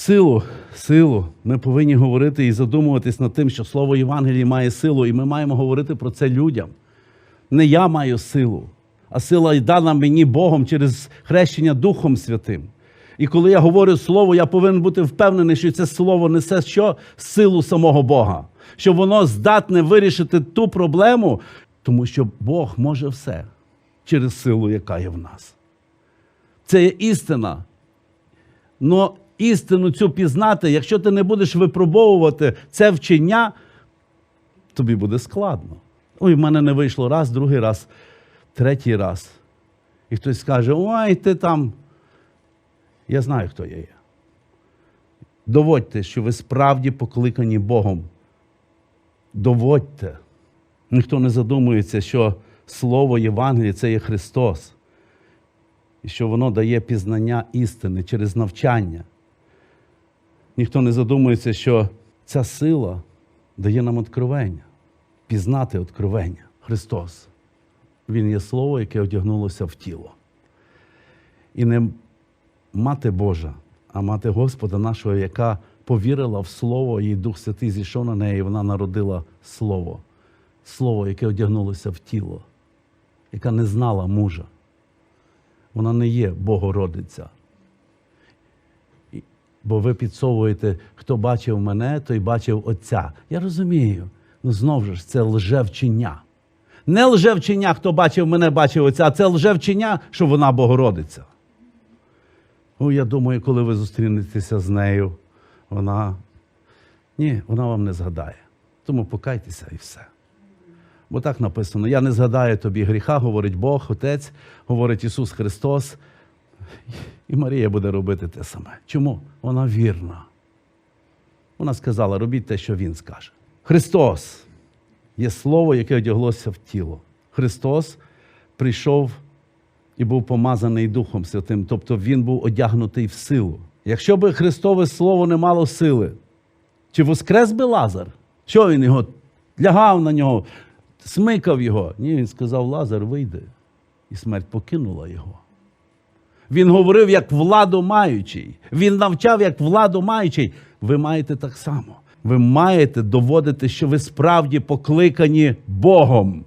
Силу, силу. Ми повинні говорити і задумуватись над тим, що слово Євангелії має силу, і ми маємо говорити про це людям. Не я маю силу, а сила дана мені Богом через хрещення Духом Святим. І коли я говорю слово, я повинен бути впевнений, що це слово несе що? Силу самого Бога, що воно здатне вирішити ту проблему, тому що Бог може все через силу, яка є в нас. Це є істина. Но істину цю пізнати, якщо ти не будеш випробовувати це вчення, тобі буде складно. Ой, в мене не вийшло раз, другий раз, третій раз. І хтось скаже: ой, ти там. Я знаю, хто я є. Доводьте, що ви справді покликані Богом. Доводьте. Ніхто не задумується, що Слово Євангелія це є Христос. І що воно дає пізнання істини через навчання. Ніхто не задумується, що ця сила дає нам откровення, пізнати откровення. Христос. Він є Слово, яке одягнулося в тіло. І не мати Божа, а мати Господа нашого, яка повірила в Слово, їй Дух Святий зійшов на неї, і вона народила Слово. Слово, яке одягнулося в тіло, яка не знала мужа. Вона не є Богородиця. Бо ви підсовуєте, хто бачив мене, той бачив Отця. Я розумію. Ну знову ж це лжевчення. Не лжевчення, хто бачив мене, бачив Отця, а це лжевчення, що вона Богородиця. Ну, я думаю, коли ви зустрінетеся з нею, вона. Ні, вона вам не згадає. Тому покайтеся і все. Бо так написано: я не згадаю тобі гріха, говорить Бог, Отець, говорить Ісус Христос. І Марія буде робити те саме. Чому? Вона вірна. Вона сказала: робіть те, що Він скаже. Христос є слово, яке одяглося в тіло. Христос прийшов і був помазаний Духом Святим, тобто Він був одягнутий в силу. Якщо би Христове Слово не мало сили, чи воскрес би Лазар? Що він його лягав на нього, смикав його? Ні, він сказав: Лазар, вийди. І смерть покинула його. Він говорив як владу маючий. Він навчав як владу маючий. Ви маєте так само. Ви маєте доводити, що ви справді покликані Богом.